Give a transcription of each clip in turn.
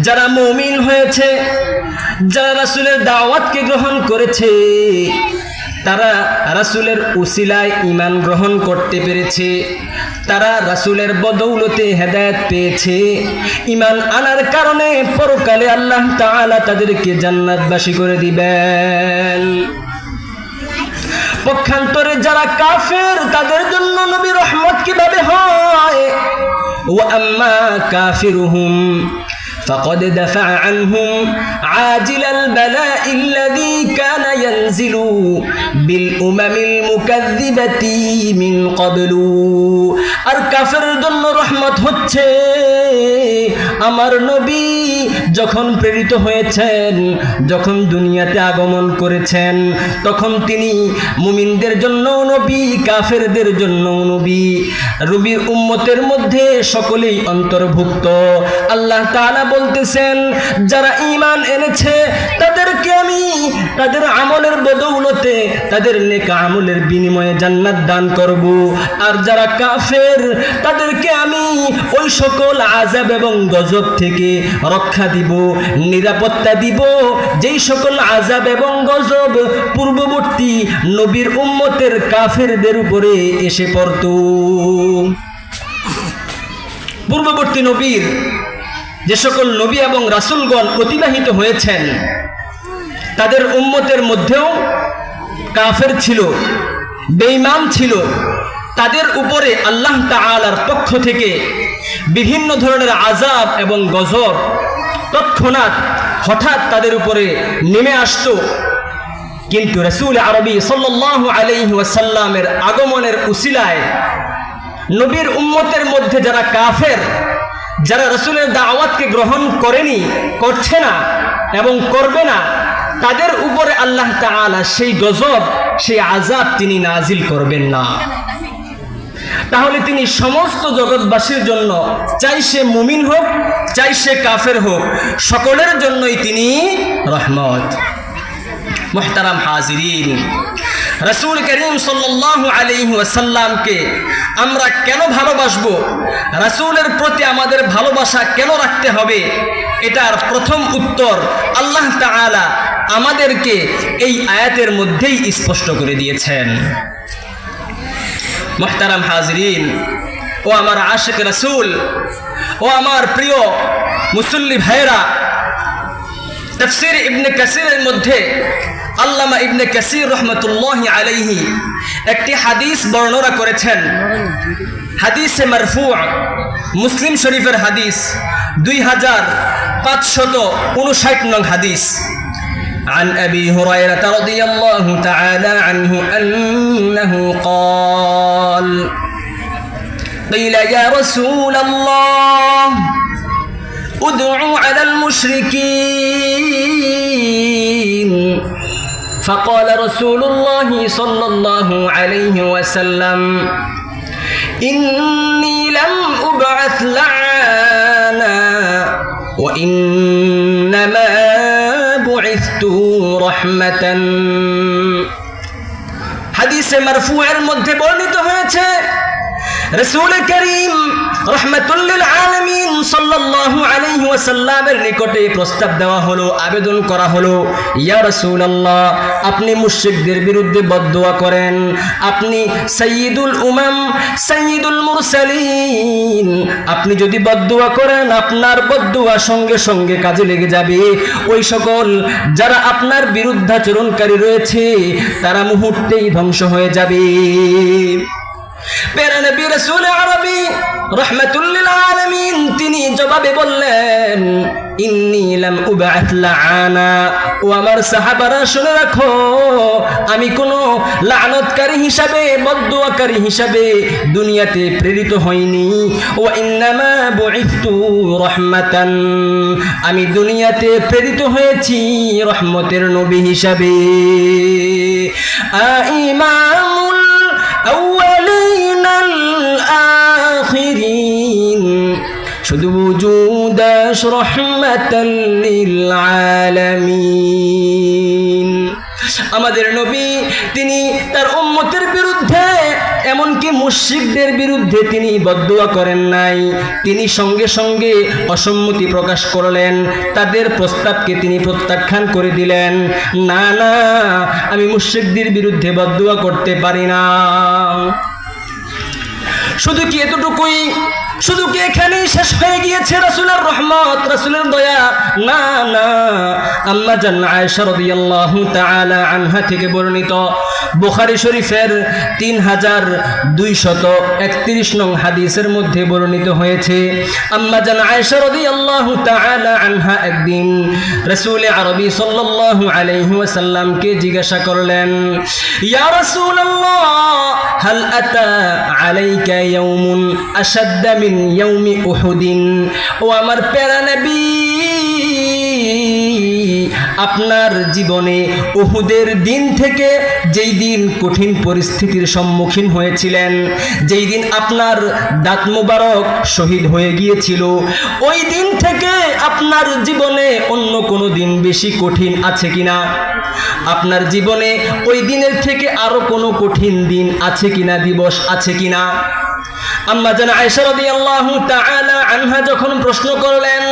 যারা মুমিন হয়েছে, যারা রাসূলের দাওয়াতকে গ্রহণ করেছে, তারা রাসূলের উসিলায় ঈমান গ্রহণ করতে পেরেছে, তারা রাসূলের বদৌলতে হেদায়েত পেয়েছে। ইমান আনার কারণে পরকালে আল্লাহ তাআলা তাদেরকে জান্নাতবাসী করে দিবেন। পক্ষান্তরে যারা কাফের, তাদের জন্য নবী রহমত কীভাবে হয়? وأما كافرهم فقد دفع عنهم عاجل البلاء الذي كان ينزل بالأمم المكذبة من قبل. আর কাফের জন্য রহমত হচ্ছে। আমার নবী যখন প্রেরিত হয়েছেন, যখন দুনিয়াতে আগমন করেছেন, তখন তিনি মুমিনদের জন্য নবী, কাফেরদের জন্য নবী। রবির উম্মতের মধ্যে সকলেই অন্তর্ভুক্ত। আল্লাহ তাআলা বলতেছেন, যারা ঈমান এনেছে, তাদেরকে আমি তাদের আমলের বদৌলতে, তাদের নেকা আমলের বিনিময়ে জান্নাত দান করব। আর যারা কাফের তাদেরকে আমি ওই সকল আজাব এবং গজব থেকে রক্ষা দিব, নিরাপত্তা দিব। যেই সকল আজাব এবং গজব পূর্ববর্তী নবীর উম্মতের কাফেরদের উপরে এসে পড়ত। পূর্ববর্তী নবীর যে সকল নবী এবং রাসুলগণ অতিবাহিত হয়েছেন, তাদের উম্মতের মধ্যেও কাফের ছিল, বেঈমান ছিল তাদের উপরে আল্লাহ তাআলার পক্ষ থেকে বিভিন্ন ধরনের আজাব এবং গজব তৎক্ষণাৎ হঠাৎ তাদের উপরে নেমে আসতো। কিন্তু রসুল আরবি সাল্লাল্লাহু আলাইহি ওয়াসাল্লামের আগমনের উসিলায় নবীর উম্মতের মধ্যে যারা কাফের, যারা রসুলের দাওয়াতকে গ্রহণ করেনি, করছে না এবং করবে না, তাদের উপরে আল্লাহ তাআলা সেই গজব, সেই আজাব তিনি নাজিল করবেন না। তাহলে তিনি সমস্ত জগৎবাসীর জন্য চাই সে মুমিন হোক, চাই সে কাফের হোক, সকলের জন্যই তিনি রহমত। মোহতারাম হাজিরিন, রসুল করিম আলাইহি ওয়াসাল্লামকে আমরা কেন ভালোবাসবো? রাসূলের প্রতি আমাদের ভালোবাসা কেন রাখতে হবে? এটার প্রথম উত্তর আল্লাহ তাআলা আমাদেরকে এই আয়াতের মধ্যেই স্পষ্ট করে দিয়েছেন। মোহতারাম হাজরিন, ও আমার আশেক রসুল, ও আমার প্রিয় মুসল্লি ভাইরা তফসির ইবনে কাসিরের মধ্যে আল্লামা ইবনে কাসির রহমতুল্লাহ আলাইহি একটি হাদিস বর্ণনা করেছেন। হাদিসে মারফু মুসলিম শরীফের হাদিস দুই হাজার পাঁচশত উনষাট নং হাদিস। عن أبي هريرة رضي الله تعالى عنه أنه قال قيل يا رسول الله ادعوا على المشركين. فقال رسول الله صلى الله عليه وسلم إني لم أبعث لعانا وإنما রহমাতান হাদিসে মারফুয়ের মধ্যে বর্ণিত রসুল করিম আলমিন নিকটে প্রস্তাব দেওয়া হলো, আবেদন করা হলো, ইয়া রাসূলুল্লাহ, আপনি মুশরিকদের বিরুদ্ধে বদদোয়া করেন। আপনি সাইয়্যিদুল উমাম মুরসালিন। আপনি যদি বদদোয়া করেন, আপনার বদদোয়া সঙ্গে সঙ্গে কাজে লেগে যাবে। ওই সকল যারা আপনার বিরুদ্ধাচরণকারী রয়েছে, তারা মুহূর্তেই ধ্বংস হয়ে যাবে। নবী রসুল আরবি তিনি জবাবে বললেন আমি হিসাবে হিসাবে দুনিয়াতে প্রেরিত হইনি। ও রহমাতান। আমি দুনিয়াতে প্রেরিত হয়েছি রহমতের নবী হিসাবে। ইমামুল আউয়ালিন শুধু وجودش رحمة للعالمين আমাদের নবী তিনি তার উম্মতের বিরুদ্ধে এমনকি মুশরিকদের বিরুদ্ধে তিনি বদুয়া করেন নাই তিনি সঙ্গে সঙ্গে অসম্মতি প্রকাশ করলেন তাদের প্রস্তাবকে তিনি প্রত্যাখ্যান করে দিলেন না না আমি মুশরিকদের বিরুদ্ধে বদুয়া করতে পারি না শুধু কি এতটুকুই শুধু কি এখানেই শেষ হয়ে গিয়েছে রাসূলের রহমত, রাসূলের দয়া? না না। আম্মা জান আয়েশা রাদিয়াল্লাহু তাআলা আনহা থেকে বর্ণিত বুখারী শরীফের 3231 নং হাদিসের মধ্যে বর্ণিত হয়েছে, আম্মা জান আয়েশা রাদিয়াল্লাহু তাআলা আনহা একদিন রাসূল আরবি সাল্লাল্লাহু আলাইহি ওয়াসাল্লামকে জিজ্ঞাসা করলেন, ইয়া রাসূলুল্লাহ, হাল আতা আলাইকা ইয়াউমুন আশাদ্দা মিন ইয়াউমি উহুদিন। ও আমার প্যারা নবী, আপনার জীবনে উহুদের দিন থেকে যেই দিন কঠিন পরিস্থিতির সম্মুখীন হয়েছিলেন, যেই দিন আপনার দাঁত মুবারক শহীদ হয়ে গিয়েছিল, ওই দিন থেকে আপনার জীবনে অন্য কোনো দিন বেশি কঠিন আছে কিনা? আপনার জীবনে ওই দিনের থেকে আরও কোনো কঠিন দিন আছে কিনা, দিবস আছে কিনা? আম্মা জান আয়েশা রাদিয়াল্লাহু তাআলা আনহা যখন প্রশ্ন করলেন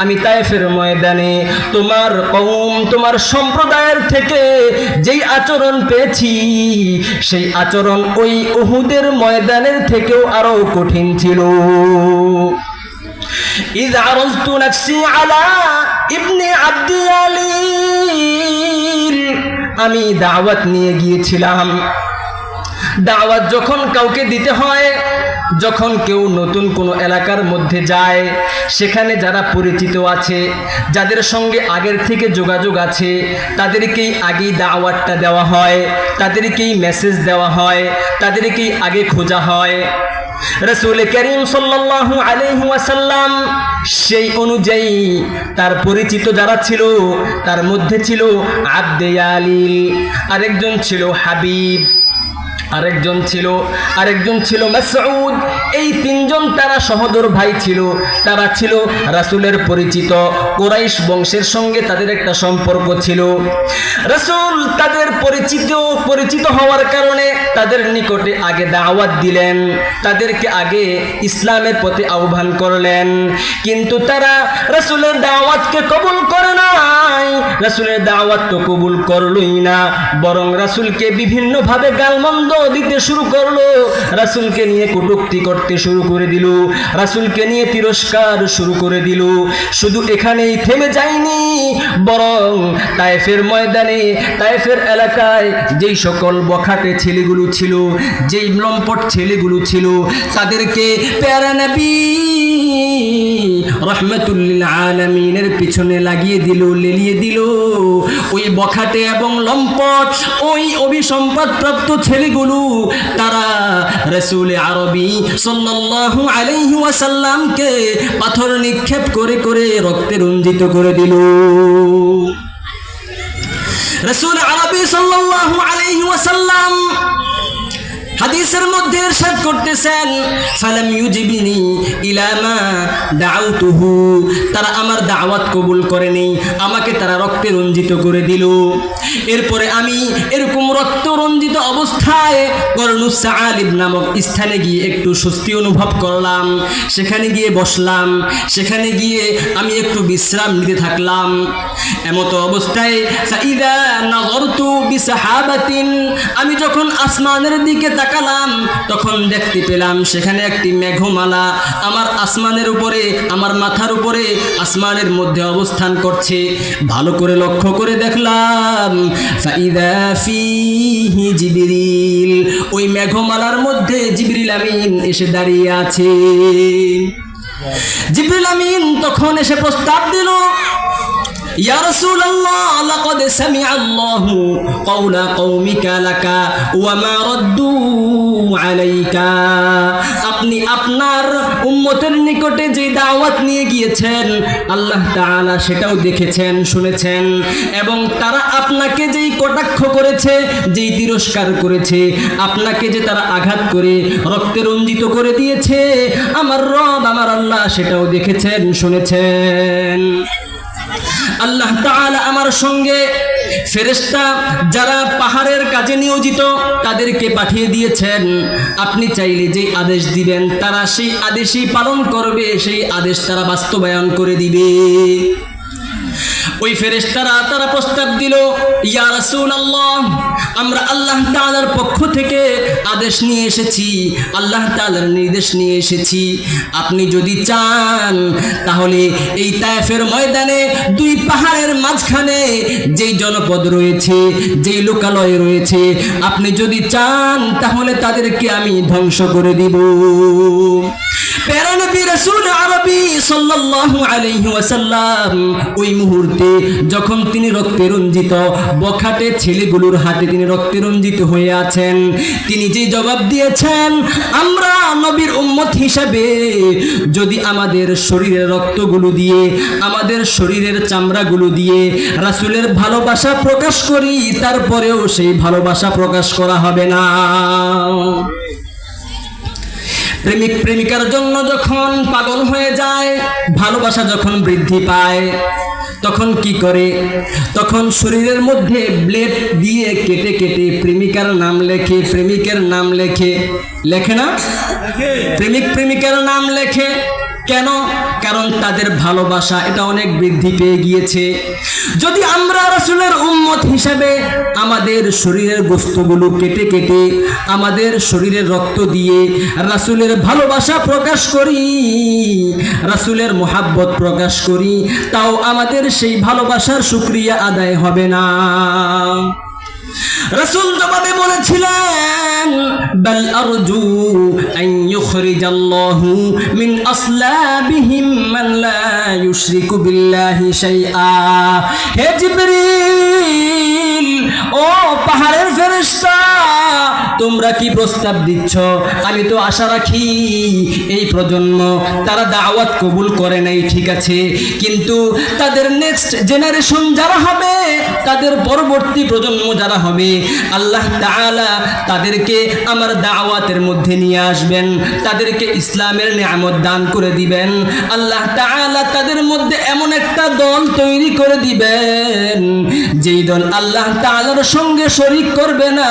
আমি তায়েফের ময়দানে তোমার কৌম তোমার সম্প্রদায়ের থেকে যেই আচরণ পেয়েছি, সেই আচরণ ওই উহুদের ময়দানের থেকেও আরও কঠিন ছিল। إذ عرضت نفسي على ابن عبد ياليل আমি দাওয়াত নিয়ে গিয়েছিলাম দাওয়াত যখন কাউকে দিতে হয় যখন কেউ নতুন কোনো এলাকার মধ্যে যায় সেখানে যারা পরিচিত আছে যাদের সঙ্গে আগের থেকে যোগাযোগ আছে তাদেরকেই আগেই দাওয়াতটা দেওয়া হয় তাদেরকেই মেসেজ দেওয়া হয় তাদেরকেই আগে খোঁজা হয় রসুল করিম সাল্লাহ আলহাসাল্লাম সেই অনুযায়ী তার পরিচিত যারা ছিল, তার মধ্যে ছিল আব্দে আলিল আরেকজন ছিল হাবিব, আরেকজন ছিল আরেকজন ছিল মাসউদ এই তিনজন তারা সহদর ভাই ছিল। তারা ছিল রাসূলের পরিচিত। কোরাইশ বংশের সঙ্গে তাদের একটা সম্পর্ক ছিল। রাসূল তাদের পরিচিত পরিচিত হওয়ার কারণে তাদের নিকটে আগে দাওয়াত দিলেন। তাদেরকে আগে ইসলামের প্রতি আহ্বান করলেন। কিন্তু তারা রাসূলের দাওয়াতকে কবুল করে নাই। রাসূলের দাওয়াত তো কবুল করলই না। বরং রাসূলকে বিভিন্নভাবে গালমন্দ দিতে শুরু করল। রাসূলকে নিয়ে কটূক্তি করতে শুরু করে দিল। রাসুলকে নিয়ে তিরস্কার শুরু করে দিল। শুধু এখানেই থেমে যায়নি, বরং তাইফের ময়দানে তাইফের এলাকায় যেই সকল বখাটে ছেলেগুলো ছিল, যেই লম্পট ছেলেগুলো ছিল, তাদেরকে প্যারা নবী রহমতুল্লিল আলমিনের পিছনে লাগিয়ে দিল, লেলিয়ে দিল। ওই বখাটে এবং লম্পট, ওই অভিসম্পদপ্রাপ্ত ছেলেগুলো, তারা রসুল আরবি সাল্লাল্লাহু আলাইহি ওয়াসাল্লামকে পাথর নিক্ষেপ করে করে রক্তে রঞ্জিত করে দিল। রসুল আরবি সাল্লাল্লাহু আলাইহি ওয়াসাল্লাম হাদিসের মধ্যে ইরশাদ করতেছেন, ফালাম ইউজিবিনি ইলামা দাউতুহু তারা আমার দাওয়াত কবুল করেনি, আমাকে তারা রক্তে রঞ্জিত করে দিল। এরপরে আমি এরকম রক্ত রঞ্জিত অবস্থায় করনুস আলিব নামক স্থানে গিয়ে একটু স্বস্তি অনুভব করলাম। সেখানে গিয়ে বসলাম। সেখানে গিয়ে আমি একটু বিশ্রাম নিতে থাকলাম। এমত অবস্থায় আমি যখন আসমানের দিকে তাকালাম, তখন দেখতে পেলাম সেখানে একটি মেঘমালা আমার আসমানের উপরে, আমার মাথার উপরে আসমানের মধ্যে অবস্থান করছে। ভালো করে লক্ষ্য করে দেখলাম ফাইদা ফিহি জিবরিল ওই মেঘমালার মধ্যে জিবরিল আমিন এসে দাঁড়িয়ে আছে জিবরিল আমিন তখন এসে প্রস্তাব দিল يا رسول الله لقد سمع الله قول قومك لك وما ردوا عليك আপনি আপনার উম্মতের নিকটে যে দাওয়াত নিয়ে গিয়েছেন, আল্লাহ তাআলা সেটাও দেখেছেন, শুনেছেন এবং তারা আপনাকে যেই কটাক্ষ করেছে, যেই তিরস্কার করেছে, আপনাকে যে তারা আঘাত করে, রক্তে রঞ্জিত করে দিয়েছে, আমার রব, আমার আল্লাহ সেটাও দেখেছেন, শুনেছেন। আল্লাহ তাআলা আমার সঙ্গে ফেরেশতা যারা পাহাড়ের কাজে নিয়োজিত, তাদেরকে পাঠিয়ে দিয়েছেন। আপনি চাইলে যে আদেশ দিবেন, তারা সেই আদেশই পালন করবে, সেই আদেশ তারা বাস্তবায়ন করে দিবে। ওই ফেরেস্তারা তারা প্রস্তাব দিল, ইয়া রাসূলুল্লাহ আমরা আল্লাহ তাআলার পক্ষ থেকে আদেশ নিয়ে এসেছি, আল্লাহ তাআলার নির্দেশ নিয়ে এসেছি। আপনি যদি চান, তাহলে এই তায়েফের ময়দানে দুই পাহাড়ের মাঝখানে যেই জনপদ রয়েছে, যেই লোকালয় রয়েছে, আপনি যদি চান, তাহলে তাদেরকে আমি ধ্বংস করে দিব। আমরা হিসাবে যদি আমাদের শরীরের রক্তগুলো দিয়ে, আমাদের শরীরের চামড়াগুলো দিয়ে রাসূলের ভালোবাসা প্রকাশ করি, তারপরেও সেই ভালোবাসা প্রকাশ করা হবে না। প্রেমিক প্রেমিকার জন্য যখন পাগল হয়ে যায় ভালোবাসা যখন বৃদ্ধি পায় তখন কি করে? তখন শরীরের মধ্যে ব্লেড দিয়ে কেটে কেটে প্রেমিকার নাম লেখে প্রেমিকের নাম লেখে। লেখে না? প্রেমিক প্রেমিকার নাম লেখে। কেন? কারণ তাদের ভালোবাসা এটা অনেক বৃদ্ধি পেয়ে গিয়েছে। যদি আমরা রাসূলের উম্মত হিসাবে আমাদের শরীরের গোস্তগুলো কেটে কেটে আমাদের শরীরের রক্ত দিয়ে রাসুলের ভালোবাসা প্রকাশ করি, রাসুলের মোহাব্বত প্রকাশ করি, তাও আমাদের সেই ভালোবাসার শুক্রিয়া আদায় হবে না। রাসূল জবাবে বলেছিলেন, বাল আরজু আন ইউখরিজাল্লাহু মিন আসলাবিহিম মান লা ইউশরিকু বিল্লাহি শাইআ। হে জিবরিল, ও পাহাড়ের ফেরেশতা, তোমরা কি প্রস্তাব দিচ্ছ? আমি তো আশা রাখি এই প্রজন্ম তারা দাওয়াত কবুল করে নাই, ঠিক আছে? কিন্তু তাদের নেক্সট জেনারেশন যারা হবে তাদের পরবর্তী প্রজন্ম যারা হবে, আল্লাহ তাআলা তাদেরকে আমার দাওয়াতের মধ্যে নিয়ে আসবেন, তাদেরকে ইসলামের নিয়ামত দান করে দিবেন, আল্লাহ তাআলা তাদের মধ্যে এমন একটা দল তৈরি করে দিবেন, যেই দল আল্লাহ তাআলার সঙ্গে শরিক করবে না,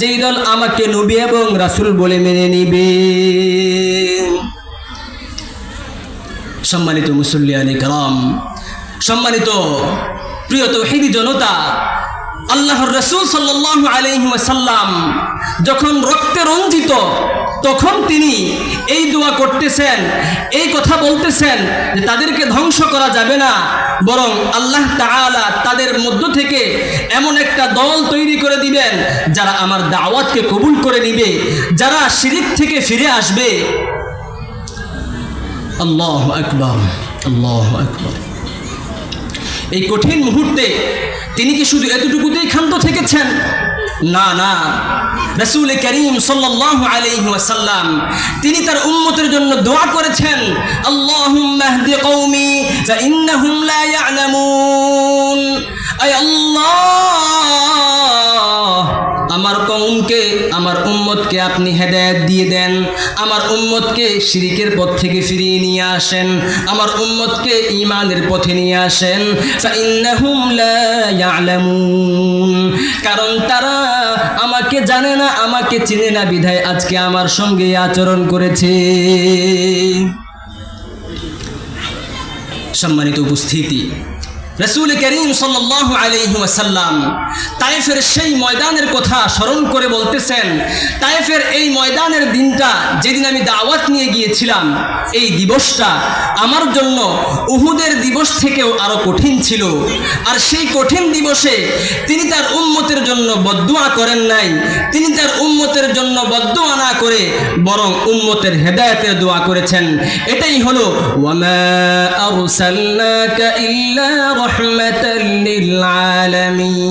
যেই দল আমাকে নবী এবং রাসুল বলে মেনে নিবে। সম্মানিত মুসল্লিয়ানি কালাম সম্মানিত প্রিয় তৌহিদি জনতা, আল্লাহর রসুল সাল্লাল্লাহু আলাইহি ওয়াসাল্লাম যখন রক্তে রঞ্জিত, তখন তিনি এই দোয়া করতেছেন, এই কথা বলতেছেন যে তাদেরকে ধ্বংস করা যাবে না, বরং আল্লাহ তাআলা তাদের মধ্য থেকে এমন একটা দল তৈরি করে দিবেন, যারা আমার দাওয়াতকে কবুল করে নিবে, যারা শিরিক থেকে ফিরে আসবে। আল্লাহ আকবর আল্লাহ আকবর। এই কঠিন মুহূর্তে তিনি কি শুধু এতটুকুতেই ক্ষান্ত থেকেছেন? না না। রসুল করিম সাল্লাহ আলাইহি ওয়াসাল্লাম তিনি তার উন্মতের জন্য দোয়া করেছেন আল্লাহ আল্লাহ! আমার কৌমকে আমার উম্মতকে আপনি হেদায়ত দিয়ে দেন। আমার উম্মতকে শিরিকের পথ থেকে ফিরিয়ে নিয়ে আসেন। আমার উম্মতকে ঈমানের পথে নিয়ে আসেন। কারণ তারা আমাকে জানে না, আমাকে চিনে না, বিধায় আজকে আমার সঙ্গে আচরণ করেছে। সম্মানিত উপস্থিতি রসুল করিম সাল্লাল্লাহু আলাইহি ওয়াসাল্লাম তায়েফের সেই ময়দানের কথা স্মরণ করে বলতেছেন, তায়েফের এই ময়দানের দিনটা যেদিন আমি দাওয়াত নিয়ে গিয়েছিলাম, এই দিবসটা আমার জন্য উহুদের দিবস থেকেও আরও কঠিন ছিল। আর সেই কঠিন দিবসে তিনি তার উম্মতের জন্য বদুয়া করেন নাই, তিনি তার উম্মতের জন্য বদুয়া না করে বরং উম্মতের হেদায়েতের দোয়া করেছেন। এটাই হলো ওয়ামা رحمة للعالمين.